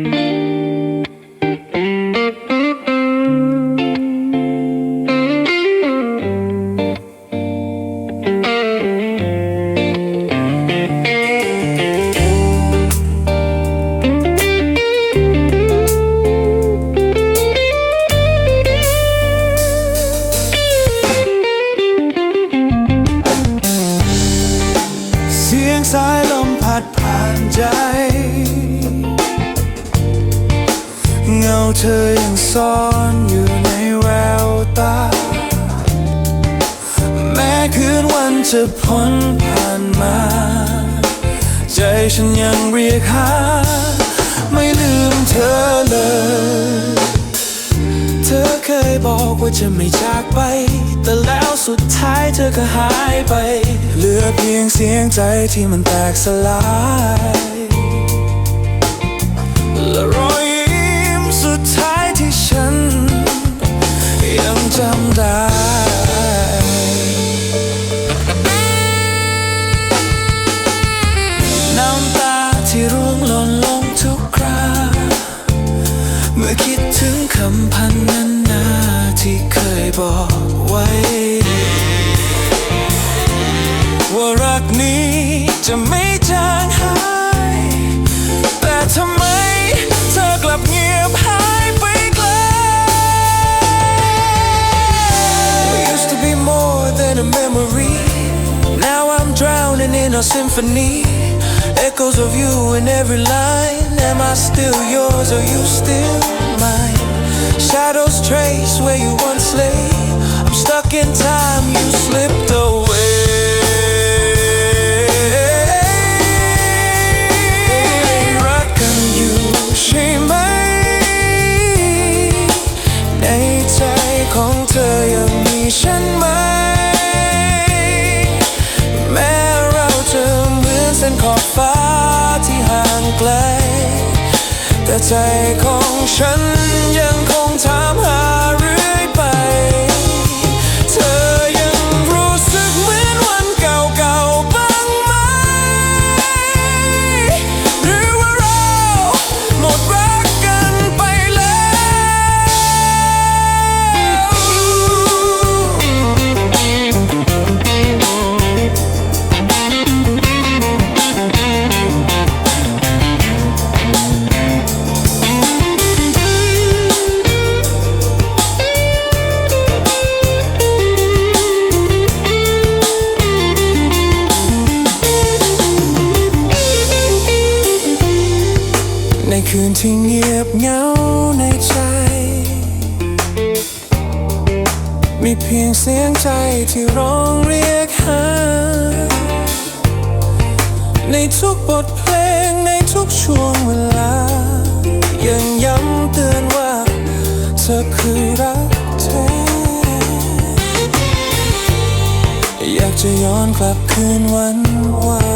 เสียงสายลมพัดผ่านใจ งาเธอยังซ่อนอยู่ในแววตา แม้คืนวันจะพ้นผ่านมา ใจฉันยังเรียกหา ไม่ลืมเธอเลย เธอเคยบอกว่าจะไม่จากไป แต่แล้วสุดท้ายเธอก็หายไป เหลือเพียงเสียงใจที่มันแตกสลายและรอ เคยบอกไว้ ว่ารักนี้จะไม่จางหาย แต่ทำไมเธอกลับเงียบหายไปไกล We used to be more than a memory Now I'm drowning in a symphony Echoes of you in every line Am I still yours or you still mine? Shadows trace where you once lay. I'm stuck in time, you slipped ใจของฉันยังคงถามหา บเหงาในใจ มีเพียงเสียงใจที่ร้องเรียกหา ในทุกบทเพลงในทุกช่วงเวลา ยังย้ำเตือนว่า เธอคือรักแท้อยากจะย้อนกลับคืนวันวาน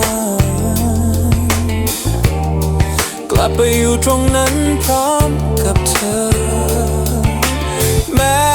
ลับไปอยู่ตรงนั้นพร้อมกับเธอ แม้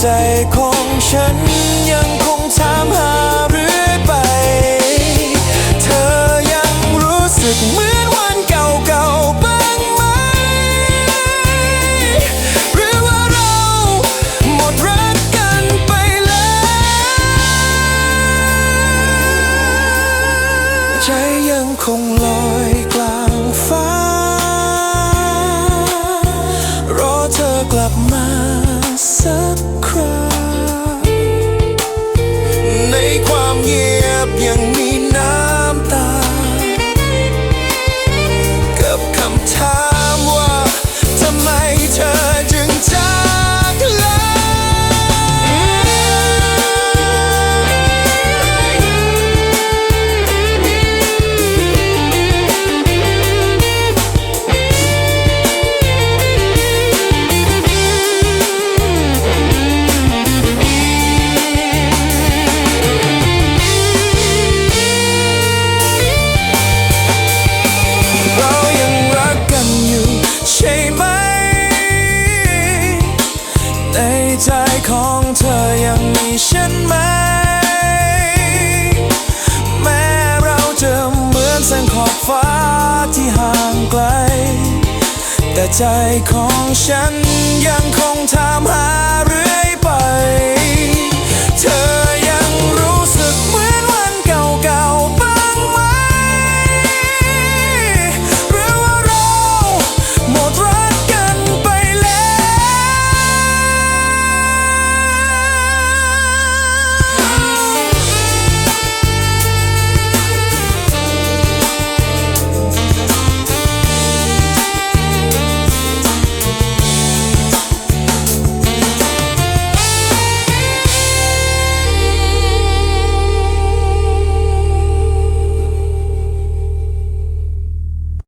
ใจของฉันยังคงถามหาเรื่อยไป เธอยังรู้สึกเหมือนวันเก่าๆบ้างไหม หรือว่าเราหมดรักกันไปแล้ว ใจยังคงลอย return แต่ใจของฉันยังคงถามหาเรื่อยไป